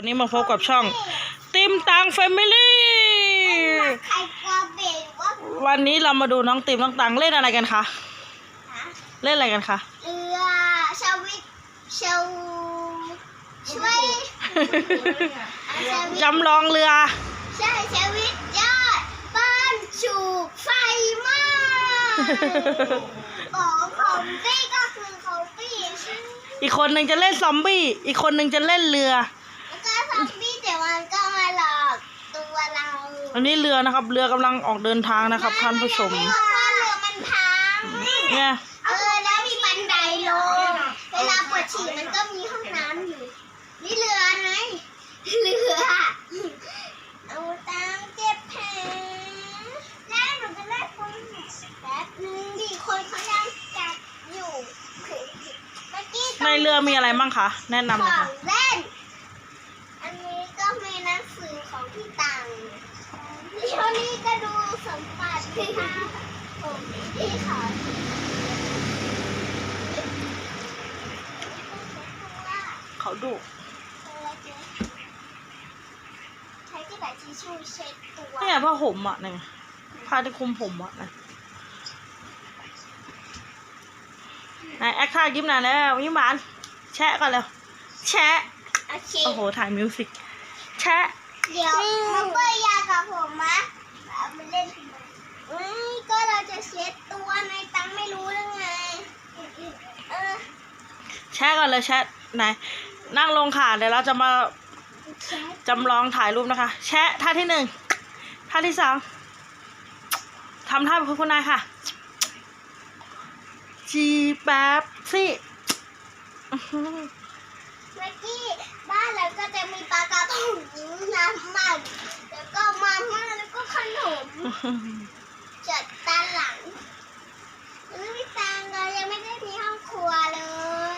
วันนี้มาพบกับช่อง ติมตังแฟมิลี่ใครกลัวเบรกว่าวันนี้เรามาดูน้องติมน้องตังเล่นอะไรกันคะหาเล่นอะไรกันคะเรือชาวิตชาวช่วยชาวิตจำลองเรือใช่ชาวิตยอดบ้านฉุกไฟไหม้ของของพี่ก็คือของพี่ใช่ไหมอีกคนหนึ่งจะเล่นซอมบี้ อีกคนหนึ่งจะเล่นเรือแล้วก็ ซอมบี้แต่มันก็มาหลอกตัวเราอันนี้เรือนะครับ เรือกำลังออกเดินทางนะครับท่านผู้ชมเพราะว่าเรือมันพัง เนี่ยเออแล้วมีบันไดลง เวลาปวดฉี่มันก็มีห้องน้ำอยู่ นี่เรือไงเรือเอาตังค์เจ็บแผลแล้วหนูจะเล่นคนแป๊บนึงดิคนเขายังจัดอยู่เมื่อกี้ในเรือมีอะไรบ้างคะ แนะนำหขน่อยอค่ะงเมบัติค่ะผมพี่ขอเขาดุใช้ที่แบบทิชชู่เช็ดตัวเนี่ยผ้าห่มอะเนี่ยผ้าที่คลุมผมอะนะไหนแอคท่ายิ้มหน่อยแล้วยิ้มหวานแชะกันแล้วแชะโอเคโอ้โหถ่ายมิวสิกแชะเดี๋ยวมาเปิดยากับผมมะเอามาเล่น ทำไมอืมก็เราจะเช็ดตัวในตังไม่รู้เรื่องไง เออแชะก่อนเลยแชะไหนนั่งลงค่ะเดี๋ยวเราจะมาเช็ดจำลองถ่ายรูปนะคะ แชะท่าที่หนึ่งท่าที่สองทำท่าเป็นคุณนายค่ะ จีแป๊บสิอื้อหือเมื่อกี้บ้านเราก็จะมีปลากระพงน้ำมันแล้วก็มาม่าแล้วก็ขนม จัดด้านหลังเอ้ยตังเรายังไม่ได้มีห้องครัวเล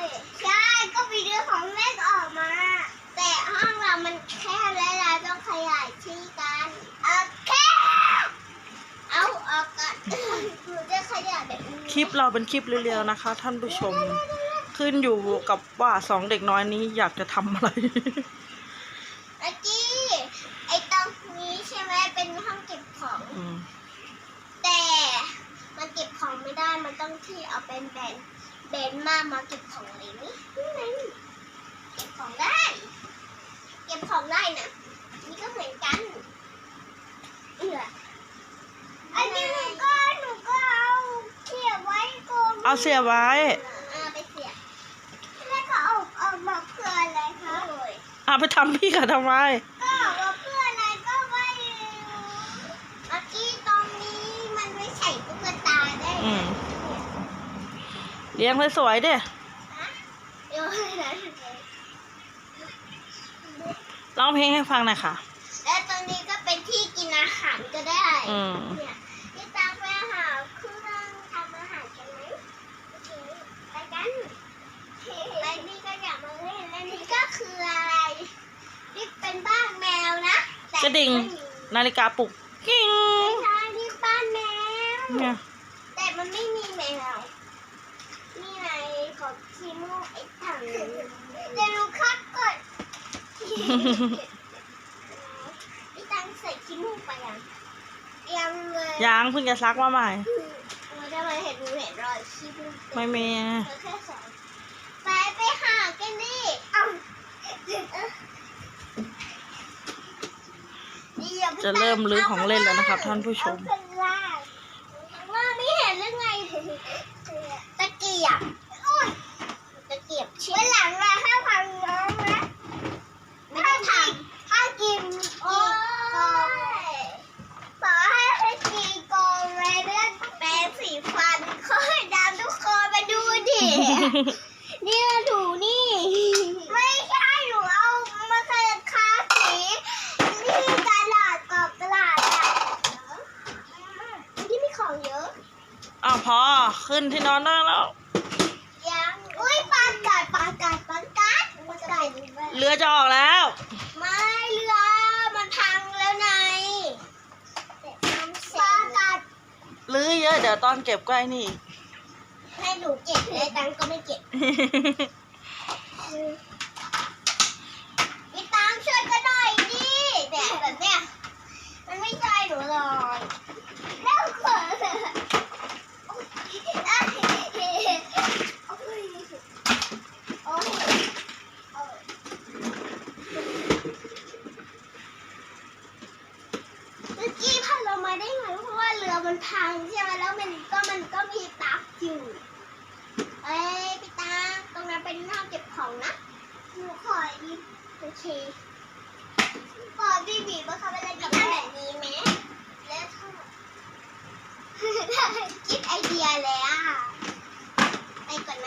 ย ใช่ ก็มีเรื่องของเล่นออกมา แต่ห้องเรา มันแคบและเราต้องขยายที่กันโอเคเอาออกก่อนหนูจะขยายแบบนี้คลิปเราเป็นคลิปเรียวๆนะคะ ท่านผู้ชม ขึ้นอยู่กับว่าสองเด็กน้อยนี้อยากจะทำอะไร เมื่อกี้ไอ้ตรงนี้ใช่ไหมเป็นห้องเก็บของ อืมแต่มันเก็บของไม่ได้ มันต้องที่เอาเป็นแบนแบนมากมาเก็บของเลยนี่นี่ไงเก็บของได้เก็บของได้นะนี่ก็เหมือนกันเอออันนี้หนูก็หนูก็เอาเขี่ยไว้ก่อนเอาเสียบไว้เอาไปเสียบแล้วก็เอาเอามาเพื่ออะไรคะโอ้ยเอาไปทำพี่กับทำไมก็เอามาเพื่ออะไรก็ไม่รู้เมื่อกี้ตรงนี้มันไม่ใส่ตุ๊กตาได้อืนะมเลี้ยงสวยๆเด้เดี๋ยวให้นะ ร้องเพลงให้ฟังหน่อยค่ะ แล้วตรงนี้ก็เป็นที่กินอาหารก็ได้อืม เนี่ยพี่ตาไปหาเครื่องทำอาหารกันไหมโอเคไปกันไปนี่ก็อยากมาเล่นและนี่ก็คืออะไร นี่เป็นบ้านแมวนะแต่กระดิ่ง ไม่มี นาฬิกาปลุกกิ้งไม่ใช่นี่บ้านแมว เนี่ย พี่ตังใส่ชิมูกไปยังยังเลยยังเพิ่งจะซักมาใหม่เราจะมาเห็นหนูเห็นรอยชิมูกไม่มีเออแค่สองไปไปหากันดิเอ้าดี๋ยวพี่จะเริ่มรื้อของเล่นแล้วนะครับท่านผู้ชม เอาข้างล่างข้างล่างไม่เห็นหรือไง ตะเกียบโอ้ยตะเกียบเชี่ยหลังละห้าพันน้องนะไม่ได้ทำถ้ากินโอ้ยขอให้ให้กินโกงเลยเลือดแปรงสีฟันขอให้ดำทุกคนมาดูดิ นี่มาดูนี่ ไม่ใช่หนูเอามาใส่คาสีนี่ตลาดกอบตลาดอะที่มีของเยอะอ้าวพอขึ้นที่นอนได้แล้ว ยังอุ้ยปลากัดปลากัดปลากัดปลากัดเรือจะออกแล้ว ไม่เรือมันพังแล้วไงปลากัดลื้อเยอะเดี๋ยวตอนเก็บก็ไอ้นี่ ถ้าหนูเก็บได้ตังก็ไม่เก็บพี่ตังช่วยก็หน่อยดิแบบแบบเนี้ยมันไม่ใจหนูเลย โอเคขอพี่บีบว่าเขาเป็นอะไรกับแบบนี้ไหมแล้วถ้าคิดไอเดียเลยอะไปก่อนไหม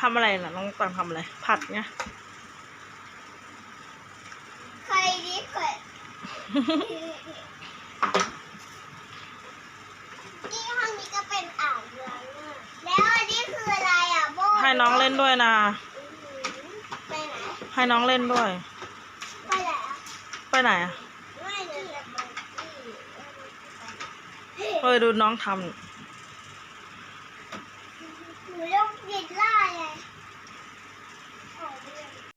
ทำอะไรน่ะน้องตังทำอะไร ผัดไงใครดีเกิดนี่ห้องนี้ก็เป็นอ่างล้างหน้าแล้วอันนี้คืออะไรอะโบให้น้องเล่นด้วยนะ ไปไหนให้น้องเล่นด้วย ไปไหนอะไปไหนอะไม่เนี่ยจะไปที่ เฮ้ยดูน้องทำ